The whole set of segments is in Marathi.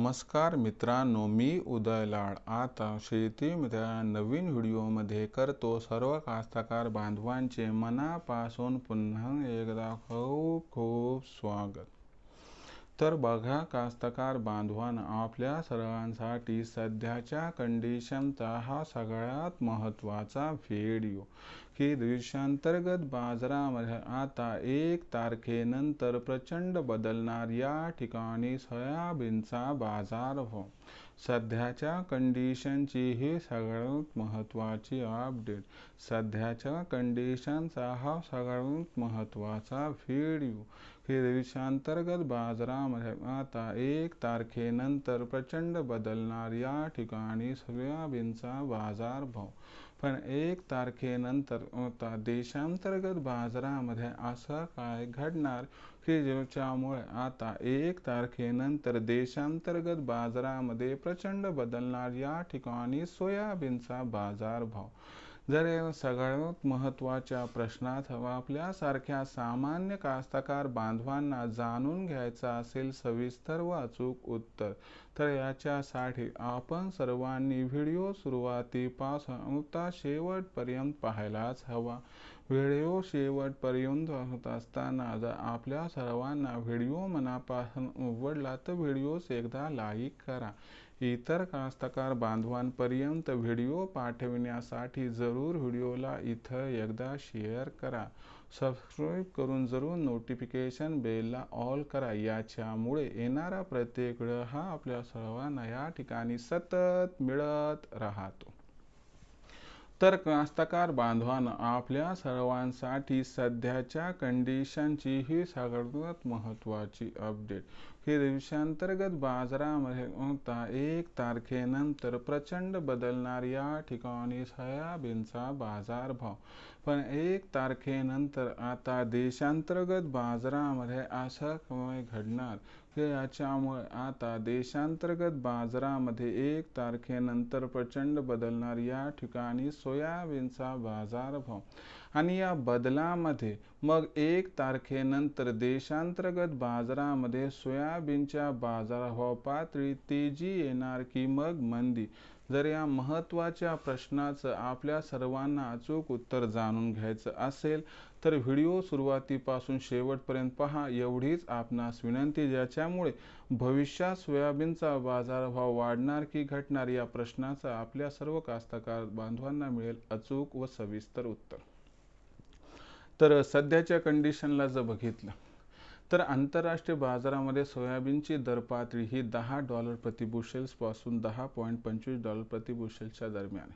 नमस्कार मित्रांनो मी उदय लाड. आता शेतीमध्ये नवीन व्हिडिओमध्ये करतो सर्व कास्तकार बांधवांचे मनापासून पुन्हा एकदा खूप खूप स्वागत. तर बघा कास्तकार बांधवांना आपल्या सर्वांसाठी सध्याच्या कंडिशनचा हा सगळ्यात महत्त्वाचा व्हिडिओ की देशांतर्गत बाजारामध्ये आता एक तारखेनंतर प्रचंड बदलणार या ठिकाणी सोयाबीनचा बाजार हो. सध्याच्या कंडिशनची ही सगळ्यात महत्त्वाची अपडेट सध्याच्या कंडिशनचा हा सगळ्यात महत्त्वाचा व्हिडिओ की देशांतर्गत बाजारामध्ये आता एक तारखेनंतर प्रचंड बदलणार या ठिकाणी सोयाबीनचा बाजारभाव पण एक तारखेनंतर आता देशांतर्गत बाजारामध्ये असं काय घडणार? की ज्याच्यामुळे आता एक तारखेनंतर देशांतर्गत बाजारामध्ये प्रचंड बदलणार या ठिकाणी सोयाबीनचा बाजारभाव जर या सगळ्यात महत्त्वाच्या प्रश्नात आपल्यासारख्या सामान्य कास्तकार बांधवांना जाणून घ्यायचा असेल सविस्तर व अचूक उत्तर तर याच्यासाठी आपण सर्वांनी व्हिडिओ सुरुवातीपासून शेवटपर्यंत पाहायलाच हवा. व्हिडिओ शेवटपर्यंत होत असताना जर आपल्या सर्वांना व्हिडिओ मनापासून आवडला तर व्हिडिओस एकदा लाईक करा. इतर कास्तकार बांधवांपर्यंत व्हिडिओ पाठविण्यासाठी जरूर व्हिडिओला इथं एकदा शेअर करा. सबस्क्राईब करून जरूर नोटिफिकेशन बेलला ऑल करा. याच्यामुळे येणारा प्रत्येक वेळ हा आपल्या सर्वांना या ठिकाणी सतत मिळत राहतो. तर कास्तकार बांधवानं आपल्या सर्वांसाठी सध्याच्या कंडिशनची ही सगळ्यात महत्त्वाची अपडेट ही दिवसांतर्गत बाजारामध्ये होता. एक तारखेनंतर प्रचंड बदलणार या ठिकाणी सोयाबीनचा बाजारभाव. पण एक तारखेनंतर आता देशांतर्गत बाजारामध्ये असा कमाई घडणार. की याच्यामुळे आता देशांतर्गत बाजारामध्ये एक तारखेनंतर प्रचंड बदलणार. या ठिकाणी सोयाबीनचा बाजारभाव. आणि या बदलामध्ये मग एक तारखेनंतर देशांतर्गत बाजारामध्ये सोयाबीनच्या बाजारभाव पातळी तेजी येणार की मग मंदी? जर या महत्त्वाच्या प्रश्नाचं आपल्या सर्वांना अचूक उत्तर जाणून घ्यायचं असेल तर व्हिडिओ सुरुवातीपासून शेवटपर्यंत पहा. एवढीच आपणास विनंती ज्याच्यामुळे भविष्यात सोयाबीनचा बाजारभाव वाढणार की घटणार या प्रश्नाचं आपल्या सर्व कास्तकार बांधवांना मिळेल अचूक व सविस्तर उत्तर. तर सध्याच्या कंडिशनला जर बघितलं तर आंतरराष्ट्रीय बाजारामध्ये सोयाबीनची दरपातळी ही दहा डॉलर प्रतिबुशेल्सपासून दहा पॉईंट पंचवीस डॉलर प्रतिबुशेल्सच्या दरम्यान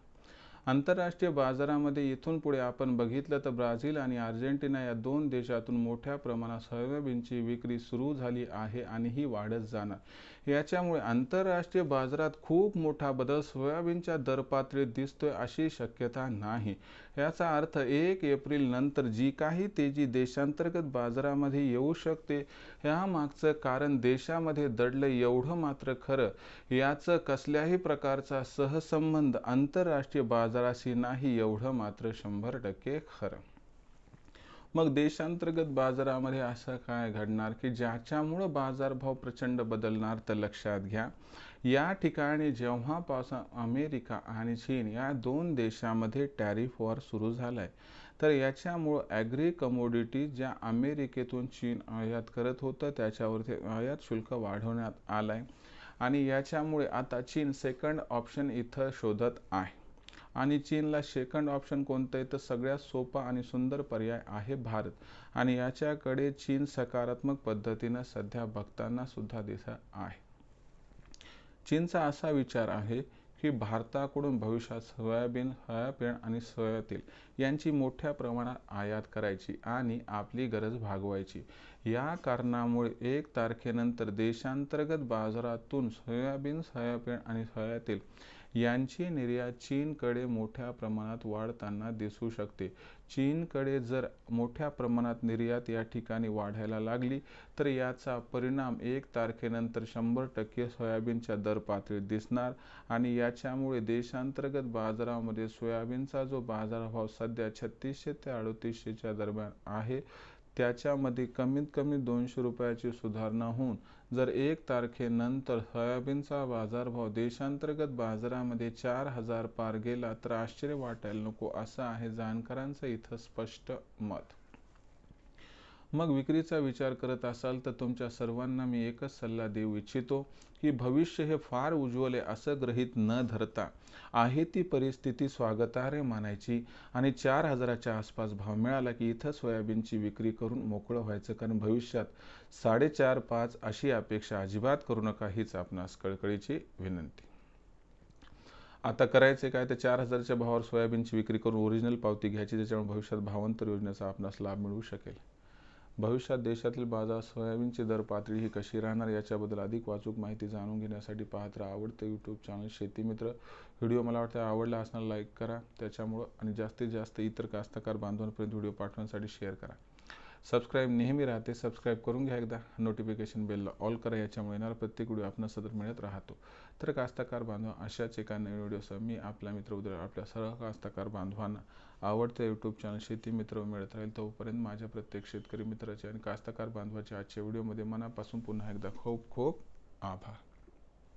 आंतरराष्ट्रीय बाजारामध्ये इथून पुढे आपण बघितलं तर ब्राझील आणि अर्जेंटिना या दोन देशातून मोठ्या प्रमाणात सोयाबीनची विक्री सुरू झाली आहे आणि ही वाढत जाणार. याच्यामुळे आंतरराष्ट्रीय बाजारात खूप मोठा बदल सोयाबीनच्या दरपातळीत दिसतोय अशी शक्यता नाही. याचा अर्थ एक एप्रिल नंतर जी काही तेजी देशांतर्गत बाजारामध्ये येऊ शकते यामागचं कारण देशामध्ये दडलं एवढं मात्र खरं. याचं कसल्याही प्रकारचा सहसंबंध आंतरराष्ट्रीय बाजार बाजाराशी नाही एवढं मात्र शंभर टक्के खरं. मग देशांतर्गत बाजारामध्ये असं काय घडणार की ज्याच्यामुळं बाजारभाव प्रचंड बदलणार तर लक्षात घ्या. या ठिकाणी जेव्हापासून अमेरिका आणि चीन या दोन देशामध्ये टॅरिफ वॉर सुरू झालाय तर याच्यामुळं ॲग्री कमोडिटी ज्या अमेरिकेतून चीन आयात करत होतं त्याच्यावरती आयात शुल्क वाढवण्यात आलाय. आणि याच्यामुळे आता चीन सेकंड ऑप्शन इथं शोधत आहे. आणि चीनला सेकंड ऑप्शन कोणतं आहे? तर सगळ्यात सोपा आणि सुंदर पर्याय आहे भारत. आणि याच्याकडे चीन सकारात्मक पद्धतीनं सध्या बघताना सुद्धा दिसत आहे. चीनचा असा विचार आहे की भारताकडून भविष्यात सोयाबीन सोयाबीन आणि सोयातील यांची मोठ्या प्रमाणात आयात करायची आणि आपली गरज भागवायची. या कारणामुळे एक तारखेनंतर देशांतर्गत बाजारातून सोयाबीन सोयाबीन आणि सोयातील यांची निर्यात चीनकडे मोठ्या प्रमाणात वाढताना दिसू शकते. चीनकडे जर मोठ्या प्रमाणात निर्यात या ठिकाणी वाढायला लागली तर याचा परिणाम एक तारखेनंतर शंभर टक्के सोयाबीनच्या दर पातळीत दिसणार आणि याच्यामुळे देशांतर्गत बाजारामध्ये सोयाबीनचा जो बाजारभाव सध्या छत्तीसशे ते अडतीसशेच्या दरम्यान आहे त्याच्यामध्ये कमीत कमी दोनशे रुपयाची सुधारणा होऊन जर एक तारखेनंतर सोयाबीनचा बाजारभाव देशांतर्गत बाजारामध्ये चार हजार पार गेला तर आश्चर्य वाटायला नको असं आहे जाणकारांचं इथं स्पष्ट मत. मग विक्रीचा विचार करत असाल तर तुमच्या सर्वांना मी एकच सल्ला देऊ इच्छितो की भविष्य हे फार उज्ज्वल आहे असं गृहीत न धरता आहे ती परिस्थिती स्वागतार्ह मानायची आणि चार हजाराच्या आसपास भाव मिळाला की इथं सोयाबीनची विक्री करून मोकळं व्हायचं कारण भविष्यात साडेचार पाच अशी अपेक्षा अजिबात करू नका हीच आपणास कळकळीची विनंती. आता करायचे काय? तर चार हजारच्या भावावर सोयाबीनची विक्री करून ओरिजिनल पावती घ्यायची त्याच्यामुळे भविष्यात भावांतर योजनेचा आपणास लाभ मिळू शकेल. भविष्यात देशातील बाजार सोयाबीनची दर पातळी ही कशी राहणार याच्याबद्दल अधिक वाचूक माहिती जाणून घेण्यासाठी पाहत राहा आवडते यूट्यूब चॅनल शेतीमित्र व्हिडिओ मला वाटतं आवडला असणार लाईक करा. त्याच्यामुळं आणि जास्तीत जास्त इतर कास्तकार बांधवांपर्यंत व्हिडिओ पाठवण्यासाठी शेअर करा. सबस्क्राईब नेहमी राहते. सबस्क्राईब करून घ्या एकदा. नोटिफिकेशन बेलला ऑल करा. याच्यामुळे येणारा प्रत्येक व्हिडिओ आपण सतत मिळत राहतो. तर कास्तकार बांधव अशाच एका नवीन व्हिडिओसह मी आपला मित्र उदळ आपल्या सर्व कास्तकार बांधवांना आवडतं यूट्यूब चॅनल शेती मित्र मिळत राहील तोपर्यंत माझ्या प्रत्येक शेतकरी मित्राचे आणि कास्तकार बांधवाच्या आजच्या व्हिडिओमध्ये मनापासून पुन्हा एकदा खूप खूप आभार.